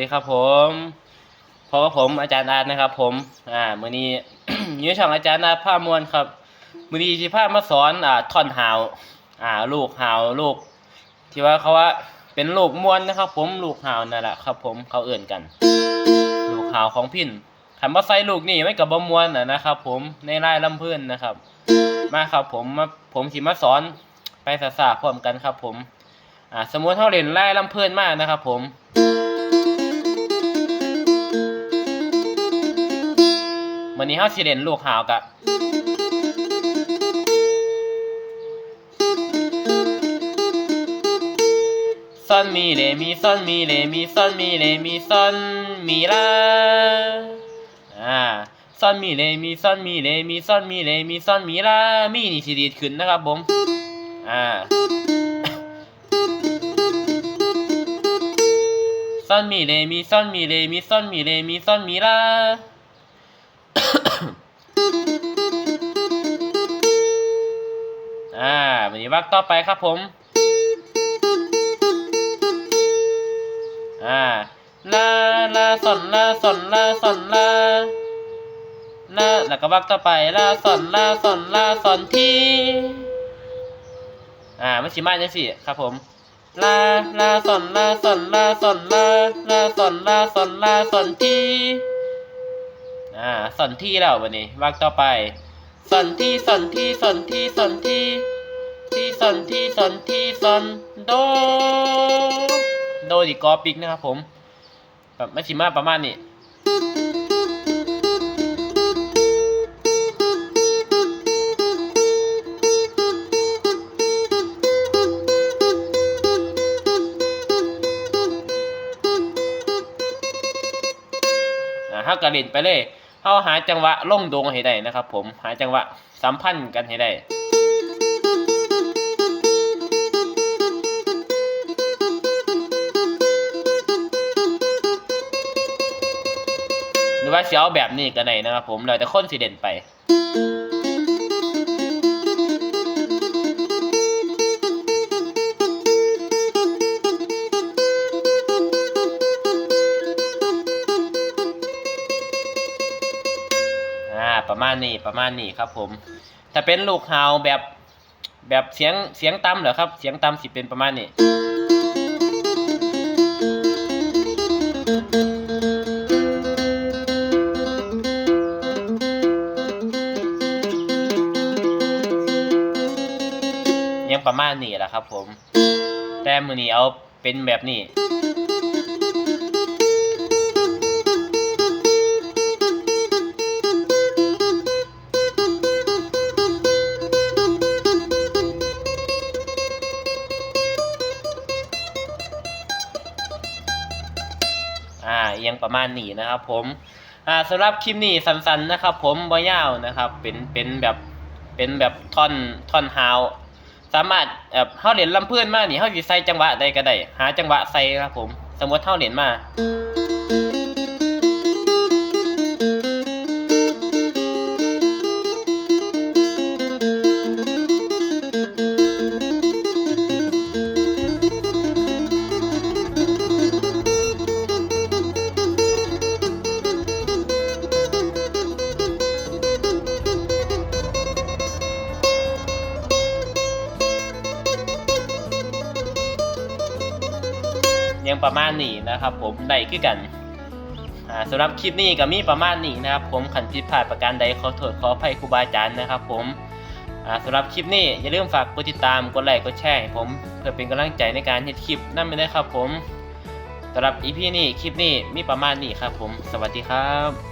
ดีครับผมพบกับผมอาจารย์อาร์ตนะครับ ผม อ่ามื้อนี้อยู่ช่องอาจารย์อาร์ตภามวลครับมื้อนี้สิพามาสอนอ่าท่อนหาว อ่า ลูกหาวลูก ที่ว่าเขาว่าเป็นลูกมวนนะครับ ผมลูกหาวนั่นแหละครับ ผมเขาเอื่นกัน ลูกหาวของพินคันบ่ใส่ลูกนี่ไม่กับบ่มวนนะนะครับ ผมในรายลำพื่อนนะครับ มาครับผมมาผมสิมาสอนไปสาๆพร้อมกันครับ ผม อ่า สมมุติเฮาเล่นรายลำพื่อนมากนะครับ ผม นี้เฮาสิเล่นลูกหาวกะซอนมีเลมีซอนมีเลมีซอนมีเลมีซอนมีลาอ่าซอนมีเลมีซอนมีเลมีซอนมีเลมีซอนมีลามีนี่สิดีดขึ้นนะครับผมอ่าซอนมีเลมีซอนมีเลมีซอนมีเลมีซอนมีลา วันนี้วักต่อไปครับผม อ่าลาลาสอนลาสอนลาสอนลาลาแล้วก็วักต่อไปลาสอนลาสอนลาสอนทีอ่ามันสิมาจังสิครับผมลาลาสอนลาสอนลาสอนลาลาสอนลาสอนลาสอนทีอ่าสอนที่แล้ววันนี้วักต่อไปสอนที่สอนที่สอนที่สอนที่ ที่สนที่สนที่สนโด โดดีกอปิกนะครับผมแบบไม่ชิมาประมาณนี้อ่าเฮากระเล่นไปเลยเฮาหาจังหวะล่งดวงให้ได้นะครับ ผมหาจังหวะสัมพันธ์กันให้ได้ ว่าสิเอาแบบนี้ก็ได้นะครับผมแล้วแต่คนสิเด่นไปประมาณนี้ประมาณนี้ครับผมถ้าเป็นลูกฮาวแบบแบบเสียงเสียงต่ำเหรอครับ เสียงต่ำสิเป็นประมาณนี้ ประมาณนี้แหละครับ ผม แต่มือนี้เอาเป็นแบบนี้อ่าเอียงประมาณนี้นะครับผมอ่าสำหรับคลิปนี้สั้นๆนะครับ ผมบ่ยาวนะครับ เป็นเป็นแบบเป็นแบบท่อนท่อนฮาว สามารถแบบเฮาเล่นลำเพื่อนมานี่เฮาสิใส่จังหวะใดก็ได้ หาจังหวะใส่ครับผม สมมติเฮาเล่นมา ยังประมาณนี้นะครับ ผมได้คือกันอ่าสำหรับคลิปนี้ก็มีประมาณนี้นะครับ ผมขันผิดพลาดประการใดขอโทษขออภัยครูบาอาจารย์นะครับ ผมอ่าสำหรับคลิปนี้อย่าลืมฝากกดติดตามกดไลค์กดแชร์ให้ผมเพื่อเป็นกำลังใจในการเฮ็ดคลิปนั่นไปเลยครับ ผมสำหรับอีพีนี้คลิปนี้มีประมาณนี้ครับ ผมสวัสดีครับ